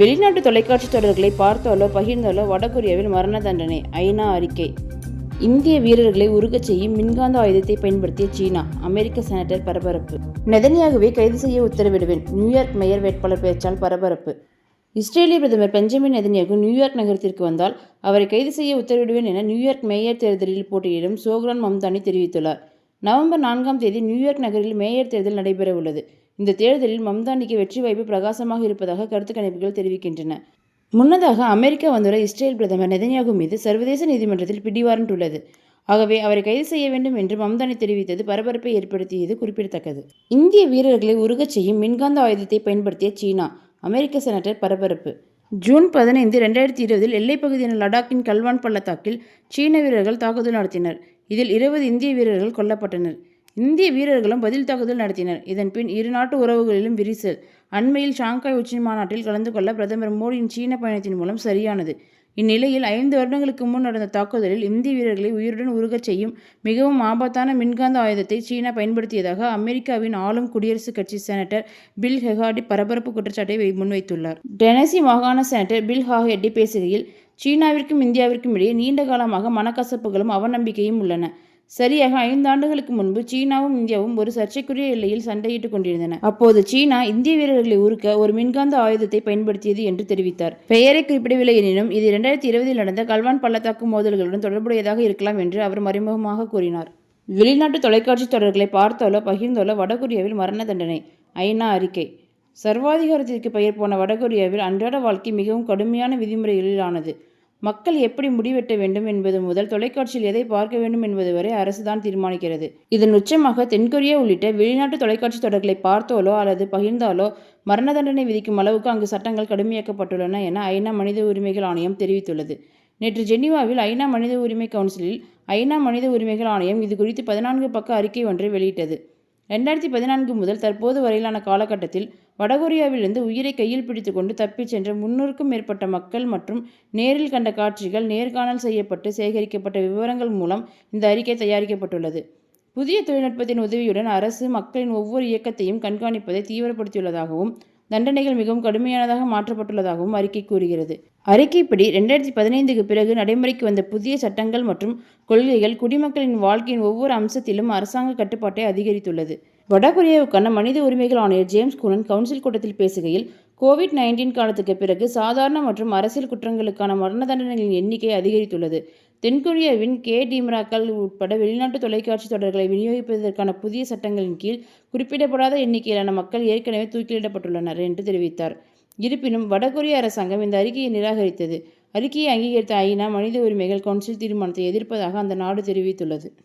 வெளிநாட்டு தொலைக்காட்சி தொடர்களை பார்த்தாலோ பகிர்ந்தாலோ வடகொரியாவில் மரண தண்டனை ஐநா அறிக்கை. இந்திய வீரர்களை உருகச் செய்யும் மின்காந்த ஆயுதத்தை பயன்படுத்திய சீனா அமெரிக்க செனட்டர் பரபரப்பு. நெதனியாகவே கைது செய்ய உத்தரவிடுவேன் நியூயார்க் மேயர் வேட்பாளர் பேச்சால் பரபரப்பு. இஸ்ரேலிய பிரதமர் பெஞ்சமின் நெதன்யாகு நியூயார்க் நகரத்திற்கு வந்தால் அவரை கைது செய்ய உத்தரவிடுவேன் என நியூயார்க் மேயர் தேர்தலில் போட்டியிடும் சோக்ரான் மம்தானி தெரிவித்துள்ளார். நவம்பர் நான்காம் தேதி நியூயார்க் நகரில் மேயர் தேர்தல் நடைபெற உள்ளது இந்த தேர்தலில் மம்தானிக்கு வெற்றி வாய்ப்பு பிரகாசமாக இருப்பதாக கருத்து கணிப்புகள் தெரிவிக்கின்றன. முன்னதாக அமெரிக்கா வந்துள்ள இஸ்ரேல் பிரதமர் நெதன்யாகு மீது சர்வதேச நீதிமன்றத்தில் பிடிவாரண்ட் உள்ளது. ஆகவே அவரை கைது செய்ய வேண்டும் என்று மம்தானி தெரிவித்தது பரபரப்பை ஏற்படுத்தியது குறிப்பிடத்தக்கது. இந்திய வீரர்களை உருகச் செய்யும் மின்காந்த ஆயுதத்தை பயன்படுத்திய சீனா அமெரிக்க செனட்டர் பரபரப்பு. ஜூன் பதினைந்து ரெண்டாயிரத்தி இருபதில் எல்லைப்பகுதியான லடாக்கின் கல்வான் பள்ளத்தாக்கில் சீன வீரர்கள் தாக்குதல் நடத்தினர். இதில் இருபது இந்திய வீரர்கள் கொல்லப்பட்டனர். இந்திய வீரர்களும் பதில் தாக்குதல் நடத்தினர். இதன் பின் இரு நாட்டு உறவுகளிலும் விரிசல். அண்மையில் ஷாங்காய் உச்சி மாநாட்டில் கலந்து கொள்ள பிரதமர் மோடியின் சீன பயணத்தின் மூலம் சரியானது. இந்நிலையில் ஐந்து வருடங்களுக்கு முன் நடந்த தாக்குதலில் இந்திய வீரர்களை உயிருடன் உருகச் செய்யும் மிகவும் ஆபத்தான மின்காந்த ஆயுதத்தை சீனா பயன்படுத்தியதாக அமெரிக்காவின் ஆளும் குடியரசுக் கட்சி செனட்டர் பில் ஹெகாடி பரபரப்பு குற்றச்சாட்டை வை- முன்வைத்துள்ளார். டெனசி மாகாண செனட்டர் பில் ஹாஹெட்டி பேசுகையில் சீனாவிற்கும் இந்தியாவிற்கும் இடையே நீண்ட காலமாக மனக்கசப்புகளும் அவநம்பிக்கையும் உள்ளன. சரியாக ஐந்து ஆண்டுகளுக்கு முன்பு சீனாவும் இந்தியாவும் ஒரு சர்ச்சைக்குரிய எல்லையில் சண்டையிட்டுக் கொண்டிருந்தன. அப்போது சீனா இந்திய வீரர்களை உருக்க ஒரு மின்காந்த ஆயுதத்தை பயன்படுத்தியது என்று தெரிவித்தார். பெயரை குறிப்பிடவில்லை எனினும் இது இரண்டாயிரத்தி இருபதில் நடந்த கல்வான் பள்ளத்தாக்கு மோதல்களுடன் தொடர்புடையதாக இருக்கலாம் என்று அவர் மறைமுகமாக கூறினார். வெளிநாட்டு தொலைக்காட்சி தொடர்களை பார்த்தாலோ பகிர்ந்தாலோ வடகொரியாவில் மரண தண்டனை. ஐநா அறிக்கை. சர்வாதிகாரத்திற்கு பெயர் போன வடகொரியாவில் அன்றாட வாழ்க்கை மிகவும் கடுமையான விதிமுறைகளில் ஆனது மக்கள் எப்படி முடிவெட்ட வேண்டும் என்பது முதல் தொலைக்காட்சியில் எதை பார்க்க வேண்டும் என்பது வரை அரசுதான் தீர்மானிக்கிறது. இதன் உச்சமாக தென்கொரியா உள்ளிட்ட வெளிநாட்டு தொலைக்காட்சி தொடர்களை பார்த்தாலோ அல்லது பகிர்ந்தாலோ மரண தண்டனை விதிக்கும் அளவுக்கு அங்கு சட்டங்கள் கடுமையாக்கப்பட்டுள்ளன என ஐநா மனித உரிமைகள் ஆணையம் தெரிவித்துள்ளது. நேற்று ஜெனீவாவில் ஐநா மனித உரிமை கவுன்சிலில் ஐநா மனித உரிமைகள் ஆணையம் இது குறித்து பதினான்கு பக்க அறிக்கை ஒன்றை வெளியிட்டது. ரெண்டாயிரத்தி பதினான்கு முதல் தற்போது வரையிலான காலகட்டத்தில் வடகொரியாவிலிருந்து உயிரை கையில் பிடித்துக்கொண்டு தப்பிச் சென்ற முன்னூறுக்கும் மேற்பட்ட மக்கள் மற்றும் நேரில் கண்ட காட்சிகள் நேர்காணல் செய்யப்பட்டு சேகரிக்கப்பட்ட விவரங்கள் மூலம் இந்த அறிக்கை தயாரிக்கப்பட்டுள்ளது. புதிய தொழில்நுட்பத்தின் உதவியுடன் அரசு மக்களின் ஒவ்வொரு இயக்கத்தையும் கண்காணிப்பதை தீவிரப்படுத்தியுள்ளதாகவும் தண்டனைகள் மிகவும் கடுமையானதாக மாற்றப்பட்டுள்ளதாகவும் அறிக்கை கூறுகிறது. அறிக்கைப்படி ரெண்டாயிரத்தி பதினைந்துக்கு பிறகு நடைமுறைக்கு வந்த புதிய சட்டங்கள் மற்றும் கொள்கைகள் குடிமக்களின் வாழ்க்கையின் ஒவ்வொரு அம்சத்திலும் அரசாங்க கட்டுப்பாட்டை அதிகரித்துள்ளது. வடகொரியாவுக்கான மனித உரிமைகள் ஆணையர் ஜேம்ஸ் குனன் கவுன்சில் கூட்டத்தில் பேசுகையில் கோவிட் நைன்டீன் காலத்துக்கு பிறகு சாதாரண மற்றும் அரசியல் குற்றங்களுக்கான மரண தண்டனைகளின் எண்ணிக்கை அதிகரித்துள்ளது. தென்கொரியாவின் கே. டிம்ராக்கள் உட்பட வெளிநாட்டு தொலைக்காட்சி தொடர்களை விநியோகிப்பதற்கான புதிய சட்டங்களின் கீழ் குறிப்பிடப்படாத எண்ணிக்கையிலான மக்கள் ஏற்கனவே தூக்கிலிடப்பட்டுள்ளனர் என்று தெரிவித்தார். இருப்பினும் வடகொரிய அரசாங்கம் இந்த அறிக்கையை நிராகரித்தது. அறிக்கையை அங்கீகரித்த ஐநா மனித உரிமைகள் கவுன்சில் தீர்மானத்தை எதிர்ப்பதாக அந்த நாடு தெரிவித்துள்ளது.